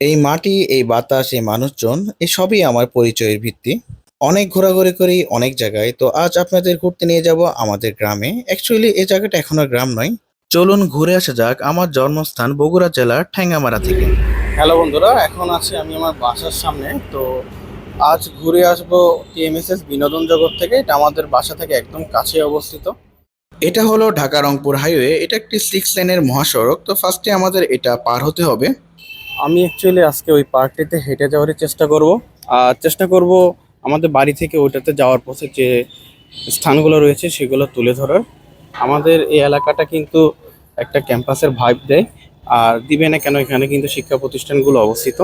এই মাটি এই বাতাস এই মানুষজন এই সবই আমার পরিচয়ের ভিত্তি। অনেক ঘোরাঘুরি করি অনেক জায়গায় তো আজ আপনাদের ঘুরতে নিয়ে যাব আমাদের গ্রামে। অ্যাকচুয়ালি এই জায়গাটা এখন আর গ্রাম নয়। চলুন ঘুরে আসা যাক আমার জন্মস্থান বগুড়া জেলার ঠ্যাঙ্গামারা থেকে। হ্যালো বন্ধুরা এখন আছি আমি আমার বাসার সামনে। তো আজ ঘুরে আসব টিএমএসএস বিনোদন জগৎ থেকে। এটা আমাদের বাসা থেকে একদম কাছে অবস্থিত। এটা হলো ঢাকা রংপুর হাইওয়ে। এটা একটি সিক্স লেনের মহাসড়ক। তো ফার্স্টে আমাদের এটা পার হতে হবে। আমি অ্যাকচুয়ালি আজকে ওই পার্কটিতে হেঁটে যাওয়ারই চেষ্টা করব। আর চেষ্টা করব আমাদের বাড়ি থেকে ওইটাতে যাওয়ার পথে যে স্থানগুলো রয়েছে সেগুলো তুলে ধরার। আমাদের এই এলাকাটা কিন্তু একটা ক্যাম্পাসের ভাইব দেয়। আর দিবে না কেন, এখানে কিন্তু শিক্ষা প্রতিষ্ঠানগুলো অবস্থিত।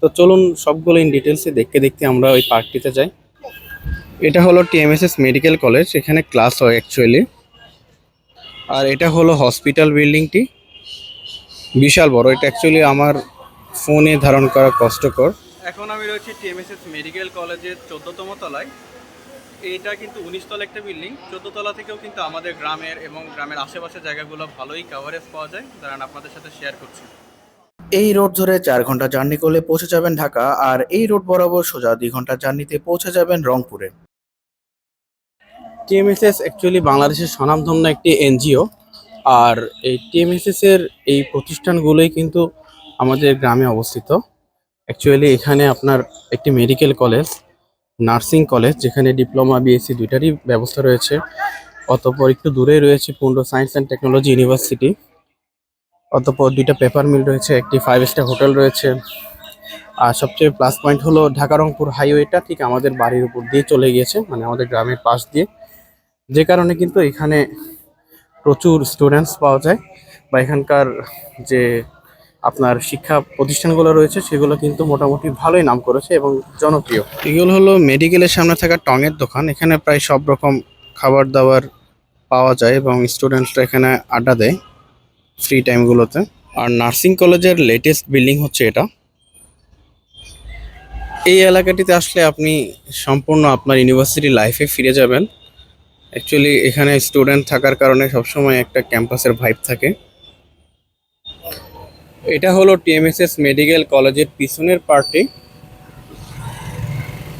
তো চলুন সবগুলো ইন ডিটেলসে দেখতে দেখতে আমরা ওই পার্কটিতে যাই। এটা হলো টিএমএসএস মেডিকেল কলেজ, এখানে ক্লাস হয় অ্যাকচুয়ালি আর এটা হলো হসপিটাল বিল্ডিংটি। বিশাল বড়, এটা অ্যাকচুয়ালি আমার ফোনে ধারণ করা কষ্টকর। এখন আমি রয়েছি টিএমএসএস মেডিকেল কলেজের চোদ্দতম তলায়। এইটা কিন্তু উনিশ তলা একটা বিল্ডিং। চোদ্দ তলা থেকেও কিন্তু আমাদের গ্রামের এবং গ্রামের আশেপাশের জায়গাগুলো ভালোই কাভারেজ পাওয়া যায়। দাঁড়ান আপনাদের সাথে শেয়ার করছি। এই রোড ধরে চার ঘণ্টা জার্নি করলে পৌঁছে যাবেন ঢাকা আর এই রোড বরাবর সোজা দুই ঘণ্টা জার্নিতে পৌঁছে যাবেন রংপুরে। টিএমএসএস অ্যাকচুয়ালি বাংলাদেশের স্বনামধন্য একটি এনজিও। আর এই টিএমএসএস এর এই প্রতিষ্ঠানগুলোই কিন্তু আমাদের গ্রামে অবস্থিত। অ্যাকচুয়ালি এখানে আপনার একটি মেডিকেল কলেজ নার্সিং কলেজ যেখানে ডিপ্লোমা বিএসসি দুইটারই ব্যবস্থা রয়েছে। অতপর একটু দূরে রয়েছে Pundra science and technology university অতপর দুইটা পেপার মিল রয়েছে, একটি ফাইভ স্টার হোটেল রয়েছে। আর সবচেয়ে প্লাস পয়েন্ট হলো ঢাকা রংপুর হাইওয়েটা ঠিক আমাদের বাড়ির উপর দিয়ে চলে গিয়েছে মানে আমাদের গ্রামের পাশ দিয়ে। যে কারণে কিন্তু এখানে প্রচুর স্টুডেন্টস পাওয়া যায়, বা এখানকার যে আপনার শিক্ষা প্রতিষ্ঠানগুলো রয়েছে, সেগুলো কিন্তু মোটামুটি ভালোই নাম করেছে এবং জনপ্রিয়। এগুলো হলো মেডিকেলের সামনে থাকা টঙের দোকান, এখানে প্রায় সব রকম খাবার দাবার পাওয়া যায় এবং স্টুডেন্টসরা এখানে আড্ডা দেয় ফ্রি টাইমগুলোতে। আর নার্সিং কলেজের লেটেস্ট বিল্ডিং হচ্ছে এটা। এই এলাকাটিতে আসলে আপনি সম্পূর্ণ আপনার ইউনিভার্সিটি লাইফে ফিরে যাবেন। অ্যাকচুয়ালি এখানে স্টুডেন্ট থাকার কারণে সবসময় একটা ক্যাম্পাসের ভাইব থাকে। এটা হলো টিএমএসএস মেডিকেল কলেজের পিছনের পার্টি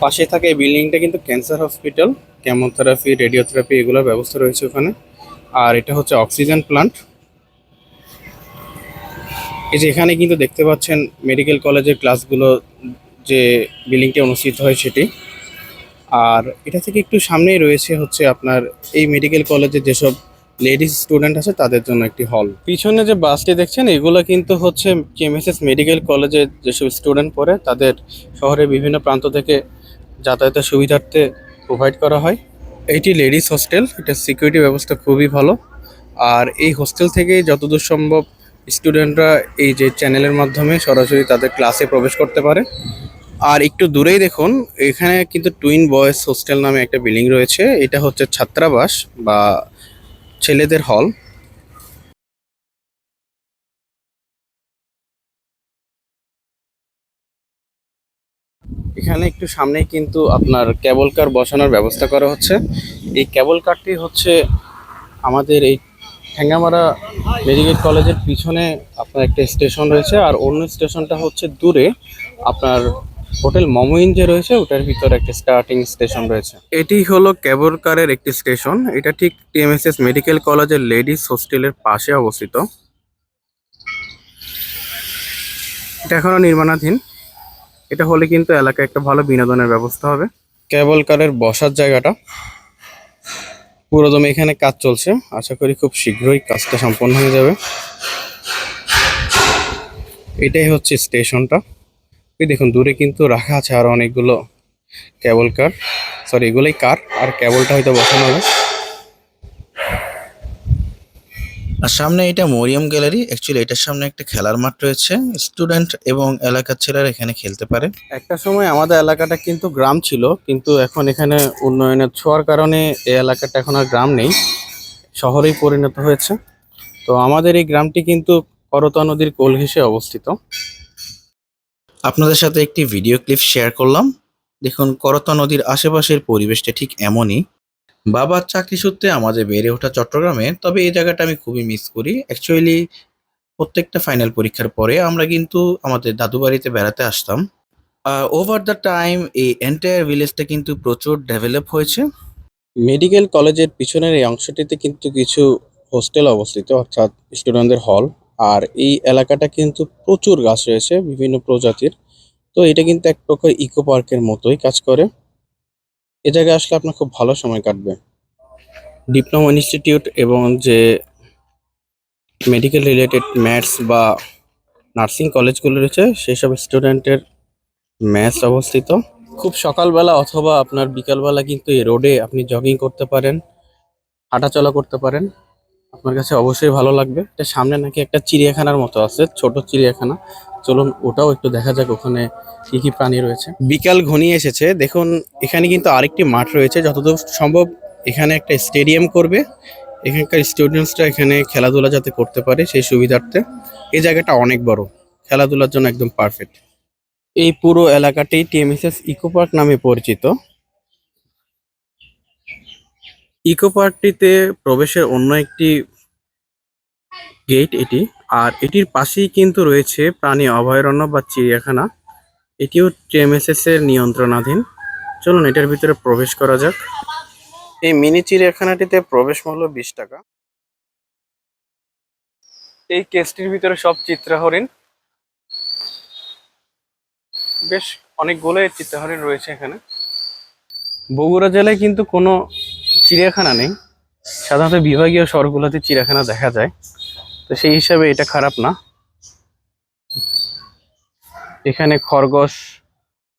পাশে থাকে এই বিল্ডিংটা কিন্তু ক্যান্সার হসপিটাল, কেমোথেরাপি, রেডিওথেরাপি এগুলোর ব্যবস্থা রয়েছে ওখানে। আর এটা হচ্ছে অক্সিজেন প্লান্ট। এই যে এখানে কিন্তু দেখতে পাচ্ছেন মেডিকেল কলেজের ক্লাসগুলো, যে বিল্ডিংটি অনুষ্ঠিত হয় সেটি। আর এটা থেকে একটু সামনেই রয়েছে হচ্ছে আপনার এই মেডিকেল কলেজে যেসব লেডিস স্টুডেন্ট আছে, তাদের জন্য একটি হল। পিছনে যে বাসটি দেখছেন, এগুলো কিন্তু হচ্ছে কেএমএসএস মেডিকেল কলেজে যেসব স্টুডেন্ট পড়ে, তাদের শহরের বিভিন্ন প্রান্ত থেকে যাতায়াতের সুবিধার্থে প্রোভাইড করা হয়। এটি লেডিস হোস্টেল, এটা সিকিউরিটি ব্যবস্থা খুবই ভালো। আর এই হোস্টেল থেকেই যতদূর সম্ভব স্টুডেন্টরা এই যে চ্যানেলের মাধ্যমে সরাসরি তাদের ক্লাসে প্রবেশ করতে পারে। আর একটু দূরেই দেখুন, এখানে কিন্তু টুইন বয়েজ হোস্টেল নামে একটা বিল্ডিং রয়েছে, এটা হচ্ছে ছাত্রাবাস বা ছেলেদের হল। এখানে একটু সামনেই কিন্তু আপনার কেবল কার বসানোর ব্যবস্থা করা হচ্ছে। এই কেবল কারটি হচ্ছে আমাদের এই ঠ্যাঙ্গামারা মেডিকেল কলেজের পিছনে আপনার একটা স্টেশন রয়েছে, আর অন্য স্টেশনটা হচ্ছে দূরে আপনার হোটেল মমইন যে রয়েছে ওটার ভিতরে একটা স্টার্টিং স্টেশন রয়েছে। এটি হলো কেবল কারের একটি স্টেশন এটা ঠিক টিএমএসএস মেডিকেল কলেজের লেডিস হোস্টেলের পাশে অবস্থিত। এটা এখনও নির্মাণাধীন। এটা হলে কিন্তু এলাকায় একটা ভালো বিনোদনের ব্যবস্থা হবে। কেবল কারের বসার জায়গাটা পুরোদমে এখানে কাজ চলছে। আশা করি খুব শীঘ্রই কাজটা সম্পন্ন হয়ে যাবে। এটাই হচ্ছে স্টেশনটা এই দেখুন দূরে কিন্তু রাখা আছে আরও অনেকগুলো কেবল কার সরি এগুলোই কার আর কেবলটা হয়তো বসানো হবে। আর সামনে এটা মরিয়াম গ্যালারি। অ্যাকচুয়ালি এটার সামনে একটা খেলার মাঠ রয়েছে। স্টুডেন্ট এবং এলাকার ছেলেরা এখানে খেলতে পারে। একটা সময় আমাদের এলাকাটা কিন্তু গ্রাম ছিল কিন্তু এখন এখানে উন্নয়নের ছোঁয়ার কারণে এই এলাকাটা এখন আর গ্রাম নেই। শহরেই পরিণত হয়েছে। তো আমাদের এই গ্রামটি কিন্তু করতা নদীর কোল ঘেঁষে অবস্থিত। আপনাদের সাথে একটি ভিডিও ক্লিপ শেয়ার করলাম। দেখুন, করতা নদীর আশেপাশের পরিবেশটা ঠিক এমনই। বাবার চাকরি সূত্রে আমাদের বেড়ে ওঠা চট্টগ্রামে, তবে এই জায়গাটা আমি খুবই মিস করি। অ্যাকচুয়ালি প্রত্যেকটা ফাইনাল পরীক্ষার পরে আমরা কিন্তু আমাদের দাদু বাড়িতে বেড়াতে আসতাম। ওভার দ্য টাইম এই এন্টায়ার ভিলেজটা কিন্তু প্রচুর ডেভেলপ হয়েছে। মেডিকেল কলেজের পিছনের এই অংশটিতে কিন্তু কিছু হোস্টেল অবস্থিত, অর্থাৎ স্টুডেন্টদের হল আর এই এলাকাটা কিন্তু প্রচুর গাছ রয়েছে, বিভিন্ন প্রজাতির। তো এটা কিন্তু এক প্রকার ইকো পার্কের মতোই কাজ করে। এ জায়গায় আসলে আপনার খুব ভালো সময় কাটবে। ডিপ্লোমা ইনস্টিটিউট এবং যে মেডিকেল রিলেটেড ম্যাথস বা নার্সিং কলেজগুলো রয়েছে, সেসব স্টুডেন্টের ম্যাথস অবস্থিত। খুব সকালবেলা অথবা আপনার বিকালবেলা কিন্তু এই রোডে আপনি জগিং করতে পারেন, হাঁটাচলা করতে পারেন। আপনার কাছে অবশ্যই ভালো লাগবে। এটা সামনে নাকি একটা চিড়িয়াখানার মতো আছে, ছোট চিড়িয়াখানা। চলুন ওটাও একটু দেখা যাক ওখানে কি কি প্রাণী রয়েছে। বিকাল ঘনিয়ে এসেছে। দেখুন, এখানে কিন্তু আরেকটি মাঠ রয়েছে। যতদূর সম্ভব এখানে একটা স্টেডিয়াম করবে। এখানকার স্টুডেন্টসরা এখানে খেলাধুলা যাতে করতে পারে সেই সুবিধার্থে। এই জায়গাটা অনেক বড়। খেলাধুলার জন্য একদম পারফেক্ট এই পুরো এলাকাটি টিএমএসএস ইকো পার্ক নামে পরিচিত। ইকো পার্কটিতে প্রবেশের অন্য একটি গেট এটি, আর এটির পাশেই কিন্তু রয়েছে প্রাণী অভয়ারণ্য বা চিড়িয়াখানা। এটিও টিএমএসএস এর নিয়ন্ত্রণাধীন। চলুন এটার ভিতরে প্রবেশ করা যাক। এই মিনি চিড়িয়াখানাটিতে প্রবেশ মূল্য বিশ টাকা। এই কেসটির ভিতরে সব চিত্রা হরিণ বেশ অনেকগুলো চিত্রা হরিণ রয়েছে এখানে। বগুড়া জেলায় কিন্তু কোনো চিড়িয়াখানা নেই। সাধারণত বিভাগীয় শহরগুলোতে চিড়িয়াখানা দেখা যায়। তো সেই হিসাবে এটা খারাপ না। এখানে খরগোশ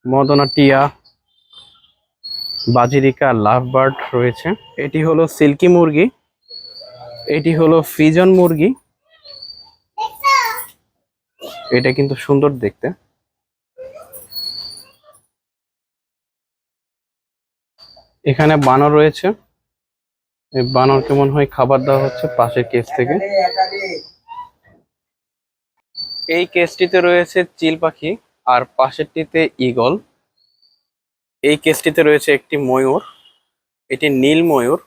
মদনা টিয়া বাজিরিকা লাভ বার্ড রয়েছে। এটি হলো সিল্কি মুরগি। এটি হলো ফ্রিজন মুরগি। এটা কিন্তু সুন্দর দেখতে। এখানে বানর রয়েছে। এই বানর কেমন হয় খাবার দেওয়া হচ্ছে পাশের কেস থেকে। এই কেসটিতে রয়েছে চিল পাখি আর পাশেরটিতে ঈগল এই কেসটিতে রয়েছে একটি ময়ূর, এটি নীল ময়ূর।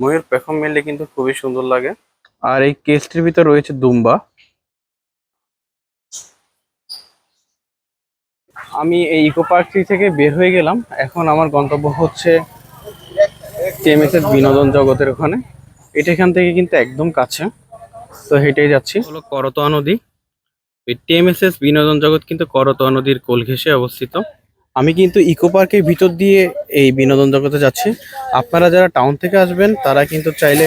ময়ূর পেখম মেললে কিন্তু খুবই সুন্দর লাগে। আর এই কেসটির ভিতর রয়েছে দুম্বা। আমি এই ইকো পার্কটি থেকে বের হয়ে গেলাম। এখন আমার গন্তব্য হচ্ছে টিএমএসএস বিনোদন জগতের ওখানে। এটা এখান থেকে কিন্তু একদম কাছে। তো হেঁটেই যাচ্ছি। হলো করতোয়া নদী। এই টিএমএসএস বিনোদন জগৎ কিন্তু করতোয়া নদীর কোল ঘেঁষে অবস্থিত। আমি কিন্তু ইকো পার্কের ভিতর দিয়ে এই বিনোদন জগতে যাচ্ছি। আপনারা যারা টাউন থেকে আসবেন তারা কিন্তু চাইলে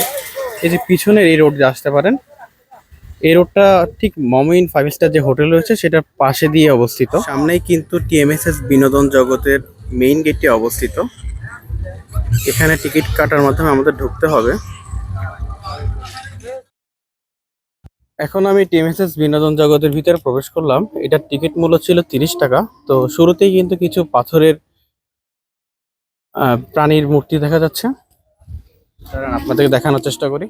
এই যে পিছনের এই রোড আসতে পারেন। এই রোডটা ঠিক মমিন ফাইভ স্টার যে হোটেল রয়েছে সেটার পাশে দিয়ে অবস্থিত। সামনেই কিন্তু টিএমএসএস বিনোদন জগতের মেইন গেটটি অবস্থিত। এখানে টিকিট কাটার মাধ্যমে আমাদের ঢুকতে হবে। এখন আমি টিএমএসএস বিনোদন জগতের ভিতরে প্রবেশ করলাম। এটার টিকিট মূল্য ছিল তিরিশ টাকা। তো শুরুতেই কিন্তু কিছু পাথরের প্রাণীর মূর্তি দেখা যাচ্ছে। আপনাদেরকে দেখানোর চেষ্টা করি।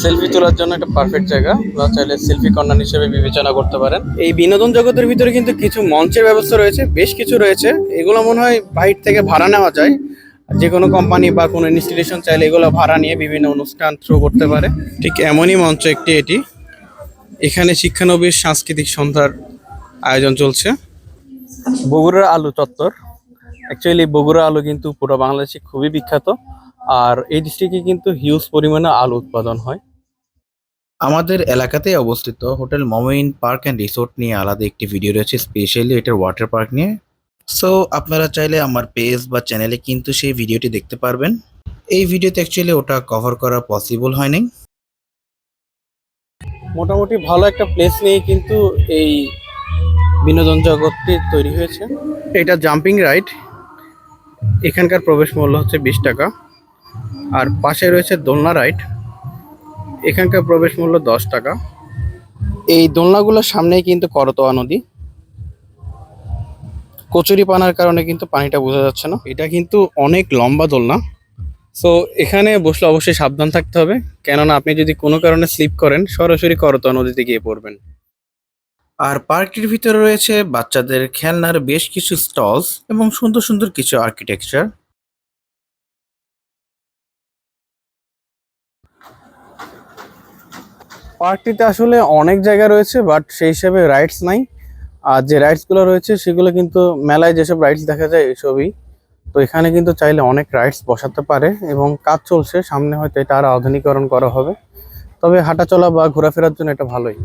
সেলফি তোলার জন্য একটা পারফেক্ট জায়গা। আপনারা চাইলে সেলফি কর্নার হিসেবে বিবেচনা করতে পারেন। এই বিনোদন জগতের ভিতরে কিন্তু কিছু মঞ্চের ব্যবস্থা রয়েছে বেশ কিছু রয়েছে। এগুলো মনে হয় বাইরে থেকে ভাড়া নেওয়া যায়। যে কোনো কোম্পানি বা কোনো ইনস্টিটিউশন চাইলে এগুলো ভাড়া নিয়ে বিভিন্ন অনুষ্ঠান থ্রো করতে পারে। ঠিক এমনই মঞ্চ একটি এটি। এখানে শিক্ষানবিশ সাংস্কৃতিক সন্ধ্যার আয়োজন চলছে। বগুড়ার আলু চত্বর। অ্যাকচুয়ালি বগুড়া আলু কিন্তু পুরো বাংলাদেশে খুবই বিখ্যাত। আর এই ডিস্ট্রিক্টে কিন্তু হিউজ পরিমাণে আলু উৎপাদন হয়। আমাদের এলাকাতেই অবস্থিত hotel Momin park and resort নিয়ে আলাদা একটি ভিডিও রয়েছে স্পেশালি এটার ওয়াটার পার্ক নিয়ে। সো আপনারা চাইলে আমার পেজ বা চ্যানেলে কিন্তু সেই ভিডিওটি দেখতে পারবেন। এই ভিডিওতে অ্যাকচুয়ালি ওটা কভার করা পসিবল হয়নি। মোটামুটি ভালো একটা প্লেস নিয়ে কিন্তু এই বিনোদন জগৎটি তৈরি হয়েছে। এটা জাম্পিং রাইড এখানকার প্রবেশ মূল্য হচ্ছে বিশ টাকা। আর পাশে রয়েছে দোলনা রাইড এখানকার প্রবেশ মূল্য দশ টাকা। এই দোলনাগুলোর সামনেই কিন্তু করতোয়া নদী। কচুরি পানার কারণে কিন্তু পানিটা বোঝা যাচ্ছে না। এটা কিন্তু অনেক লম্বা দোলনা। সো এখানে বসলে অবশ্যই সাবধান থাকতে হবে। কেননা আপনি যদি কোনো কারণে স্লিপ করেন, সরাসরি করতোয়া নদীতে গিয়ে পড়বেন। আর পার্কটির ভিতরে রয়েছে বাচ্চাদের খেলনার বেশ কিছু স্টলস এবং সুন্দর সুন্দর কিছু আর্কিটেকচার। পার্কটিতে আসলে অনেক জায়গা রয়েছে বাট সেই হিসাবে রাইডস নাই। আর যে রাইডসগুলো রয়েছে, সেগুলো কিন্তু মেলায় যেসব রাইডস দেখা যায় এসবই তো এখানে কিন্তু চাইলে অনেক রাইডস বসাতে পারে এবং কাজ চলছে, সামনে হয়তো এটা আরও আধুনিকরণ করা হবে। তবে হাঁটাচলা বা ঘোরাফেরার জন্য এটা ভালোই।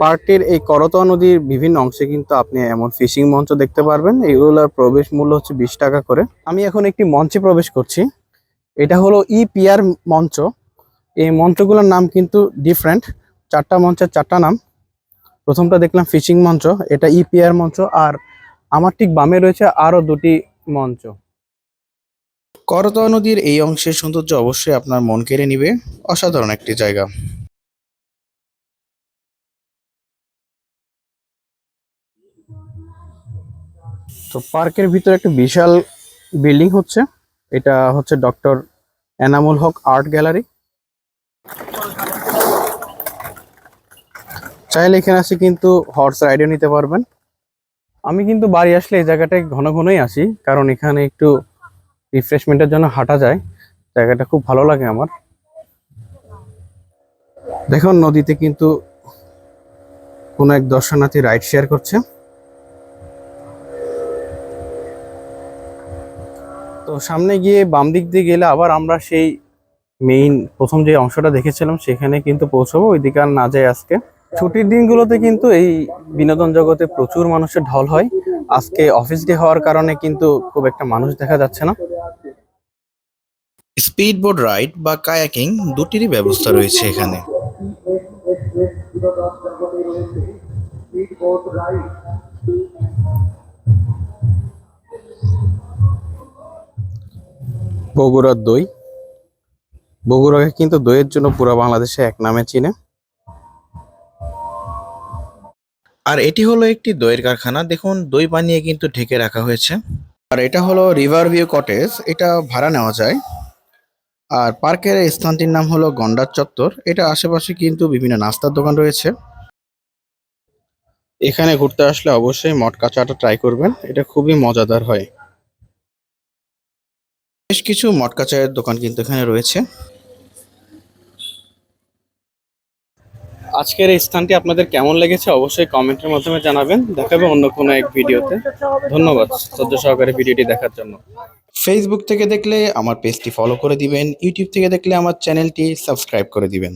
পার্কটির এই করতোয়া নদীর বিভিন্ন অংশে কিন্তু আপনি এমন ফিশিং মঞ্চ দেখতে পারবেন। এগুলোর প্রবেশ মূল্য হচ্ছে বিশ টাকা করে। আমি এখন একটি মঞ্চে প্রবেশ করছি। এটা হলো ই পিয়ার মঞ্চ। এই মঞ্চগুলোর নাম কিন্তু ডিফারেন্ট চারটা মঞ্চের চারটা নাম। প্রথমটা দেখলাম ফিশিং মঞ্চ এটা ই পিয়ার মঞ্চ আর আমার ঠিক বামে রয়েছে আরও দুটি মঞ্চ। করতোয়া নদীর এই অংশের সৌন্দর্য অবশ্যই আপনার মন কেড়ে নিবে। অসাধারণ একটি জায়গা। তো পার্কের ভিতরে একটা বিশাল বিল্ডিং হচ্ছে। এটা হচ্ছে doctor Enamul Haque art gallery. চাইলে এখানে আসে কিন্তু হর্স রাইডও নিতে পারবেন। আমি কিন্তু বাড়ি আসলে এই জায়গাটায় ঘন ঘনই আসি, কারণ এখানে একটু রিফ্রেশমেন্টের জন্য হাঁটা যায়। জায়গাটা খুব ভালো লাগে আমার। দেখুন, নদীতে কিন্তু কোনো এক দর্শনার্থী রাইড শেয়ার করছে। তো সামনে গিয়ে বাম দিক দিয়ে গেলে আবার আমরা সেই মেইন প্রথম যে অংশটা দেখেছিলাম সেখানে কিন্তু পৌঁছবো। ওইদিকে আর না যায় আজকে। ছুটির দিনগুলোতে কিন্তু এই বিনোদন জগতে প্রচুর মানুষের ঢল হয়। আজকে অফিস ডে হওয়ার কারণে কিন্তু খুব একটা মানুষ দেখা যাচ্ছে না। স্পিড বোট রাইড বা কায়াকিং দুটিরই ব্যবস্থা রয়েছে এখানে। বগুড়ার দই। বগুড়াকে কিন্তু দইয়ের জন্য পুরো বাংলাদেশে এক নামে চিনে। আর এটি হলো একটি দইয়ের কারখানা। দেখুন, দই বানিয়ে কিন্তু ঢেকে রাখা হয়েছে। আর এটা হলো রিভার ভিউ কটেজ এটা ভাড়া নেওয়া যায়। আর পার্কের স্থানটির নাম হলো গন্ডার চত্বর। এটা আশেপাশে কিন্তু বিভিন্ন নাস্তার দোকান রয়েছে। এখানে ঘুরতে আসলে অবশ্যই মটকা চাটা ট্রাই করবেন। এটা খুবই মজাদার হয়। বেশ কিছু মটকা চায়ের দোকান কিন্তু এখানে রয়েছে। আজকের এই স্থানটি আপনাদের কেমন লেগেছে অবশ্যই কমেন্টের মাধ্যমে জানাবেন। দেখাবে অন্য কোনো এক ভিডিওতে। ধন্যবাদ শ্রদ্ধা সহকারে ভিডিওটি দেখার জন্য। ফেসবুক থেকে দেখলে আমার পেজটি ফলো করে দিবেন ইউটিউব থেকে দেখলে আমার চ্যানেলটি সাবস্ক্রাইব করে দিবেন।